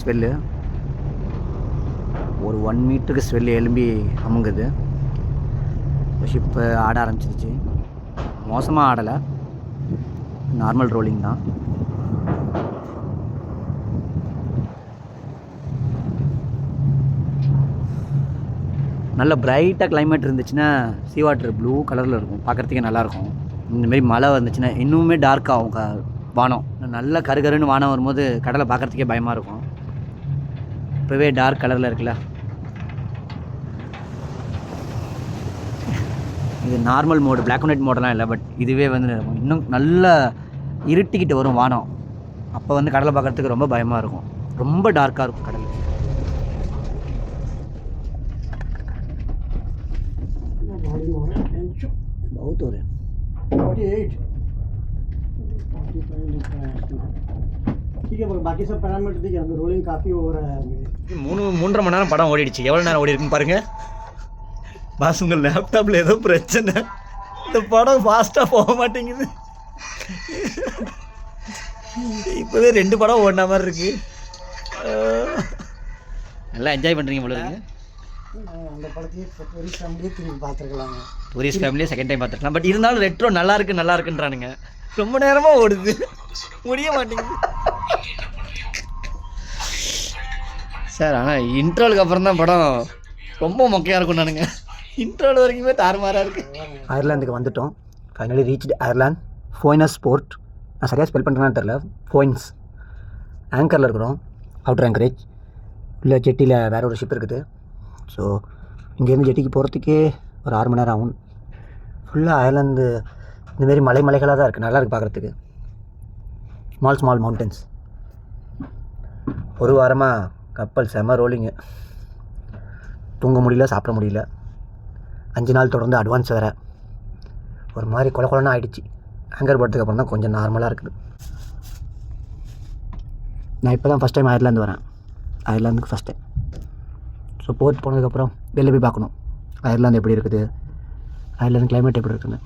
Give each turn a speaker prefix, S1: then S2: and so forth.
S1: ஸ்வெல்லு. ஒரு ஒன் மீட்டருக்கு ஸ்வெல்லு எலும்பி அமுங்குது. ஷிப்பு ஆட ஆரம்பிச்சிருச்சு மோசமாக ஆடலை நார்மல் ரோலிங் தான் நல்ல பிரைட்டாக கிளைமேட் இருந்துச்சுன்னா சீ வாட்டர் ப்ளூ கலரில் இருக்கும். பார்க்குறதுக்கே நல்லாயிருக்கும் இந்தமாரி மழை வந்துச்சுன்னா இன்னுமே டார்க் ஆகும். க வானம். நல்ல கருகருன்னு வானம் வரும்போது கடலை பார்க்குறதுக்கே பயமாக இருக்கும். இப்போவே டார்க் கலரில் இருக்குல்ல இது normal mode Black and white மோடெல்லாம் இல்லை பட் இதுவே வந்து இன்னும் நல்ல இருட்டிக்கிட்டு வரும் வானம் அப்போ வந்து கடலை பார்க்குறதுக்கு ரொம்ப பயமாக இருக்கும் ரொம்ப டார்க்காக இருக்கும் கடல்
S2: गाड़ी हो रहा है
S1: बहुत हो रहे हैं
S2: फोर्टी एट फोर्टी फाइव लिखा है इसमें। ठीक है बा- बाकी सब पैरामीटर ठीक है अभी रोलिंग काफ़ी हो रहा है अभी
S1: மூணு மூன்றரை மணி நேரம் படம் ஓடிடுச்சு எவ்வளோ நேரம் ஓடி இருக்குன்னு பாருங்க பாஸ் உங்கள் லேப்டாப்பில் ஏதோ பிரச்சனை இந்த படம் ஃபாஸ்ட்டாக போக மாட்டேங்குது இப்போவே ரெண்டு படம் ஓடின மாதிரி இருக்கு அஹ். நல்லா என்ஜாய் பண்ணுறீங்க போல இருக்கு
S2: அந்த படத்தையே ஒரு ஃபேமிலியே திரும்பி பார்த்துருக்கலாங்க
S1: டூரிஸ்ட் ஃபேமிலியே செகண்ட் டைம் பார்த்துக்கலாம் பட் இருந்தாலும் ரெட்ரோ நல்லா இருக்கு நல்லா இருக்குன்றானுங்க ரொம்ப நேரமாக ஓடுது முடிய மாட்டேங்குது சார் ஆனால் இன்ட்ரோலுக்கு அப்புறம் தான் படம் ரொம்ப மொக்கையாக இருக்கும் நானுங்க. இன்ட்ரோல் வரைக்குமே தாறுமாறாக இருக்கு. அயர்லாந்துக்கு வந்துட்டோம். Finally reach Ireland Foynes sport நான் சரியாக ஸ்பெல் பண்ணுறேன்னு தெரில ஃபோயின்ஸ் ஆங்கரில் இருக்கிறோம். அவுட்டர் ஆங்கரேஜ் உள்ள ஜெட்டியில் வேற ஒரு ஷிப் இருக்குது. ஸோ இங்கேருந்து ஜெட்டிக்கு போகிறதுக்கே ஒரு ஆறு மணி நேரம் ஆகும். ஃபுல்லாக அயர்லாந்து இந்தமாரி மலை மலைகளாக தான் இருக்குது நல்லா இருக்குது பார்க்குறதுக்கு ஸ்மால் ஸ்மால் மவுண்டன்ஸ் ஒரு வாரமாக கப்பல் செம ரோலிங்கு. தூங்க முடியல சாப்பிட முடியல. அஞ்சு நாள் தொடர்ந்து அட்வான்ஸ் வேறு. ஒரு மாதிரி கொல கொலன்னு ஆயிடுச்சு. ஹேங்கர் போட்டதுக்கு அப்புறம் தான் கொஞ்சம் நார்மலாக இருக்குது. நான் இப்போ தான் ஃபஸ்ட் டைம் அயர்லாந்து வரேன் அயர்லாந்துக்கு ஃபஸ்ட் டைம் ஸோ போர்ட் போனதுக்கப்புறம் வெளில போய் பார்க்கணும். அயர்லாந்து எப்படி இருக்குது? அயர்லாந்து கிளைமேட் எப்படி இருக்குன்னு.